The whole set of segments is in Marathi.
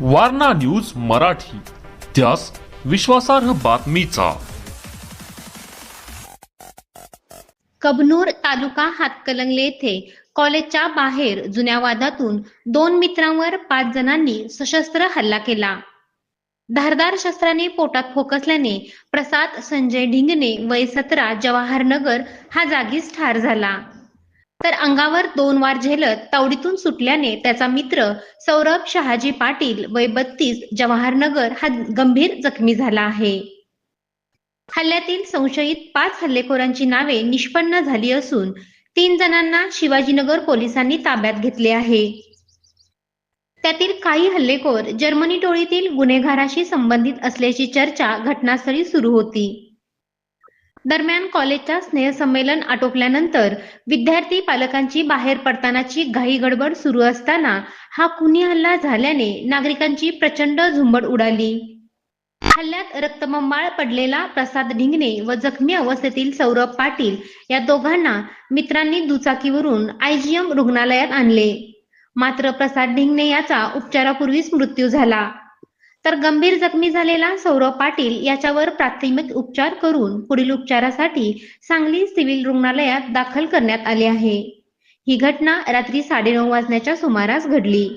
वारणा न्यूज मराठी. त्यास विश्वासार्ह बातमीचा. कबनूर तालुका हातकलंगले येथे कॉलेजच्या बाहेर जुन्या वादातून दोन मित्रांवर पाच जणांनी सशस्त्र हल्ला केला. धारदार शस्त्राने पोटात फोकसल्याने प्रसाद संजय ढिंगणे वय सतरा जवाहरनगर हा जागीच ठार झाला. तर अंगावर दोन वार झेलत तावडीतून सुटल्याने त्याचा मित्र सौरभ शहाजी पाटील वय बत्तीस जवाहरनगर हा गंभीर जखमी झाला आहे. हल्ल्यातील संशयित पाच हल्लेखोरांची नावे निष्पन्न झाली असून तीन जणांना शिवाजीनगर पोलिसांनी ताब्यात घेतले आहे. त्यातील काही हल्लेखोर जर्मनी टोळीतील गुन्हेगाराशी संबंधित असल्याची चर्चा घटनास्थळी सुरू होती. दरम्यान कॉलेजच्या स्नेहसंमेलन आटोपल्यानंतर विद्यार्थी पालकांची बाहेर पडतानाची घाई गडबड सुरू असताना हा खुनी हल्ला झाल्याने नागरिकांची प्रचंड झुंबड उडाली. हल्ल्यात रक्तबंबाळ पडलेला प्रसाद ढिंगणे व जखमी अवस्थेतील सौरभ पाटील या दोघांना मित्रांनी दुचाकीवरून आयजीएम रुग्णालयात आणले. मात्र प्रसाद ढिंगणे याचा उपचारापूर्वीच मृत्यू झाला. तर गंभीर जखमी झालेला सौरभ पाटील याच्यावर प्राथमिक उपचार करून पुढील उपचारासाठी सांगली सिव्हिल रुग्णालयात दाखल करण्यात आले आहे. ही घटना रात्री साडेनऊ वाजण्याच्या सुमारास घडली.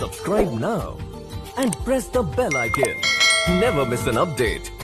Subscribe now and press the bell icon never miss an update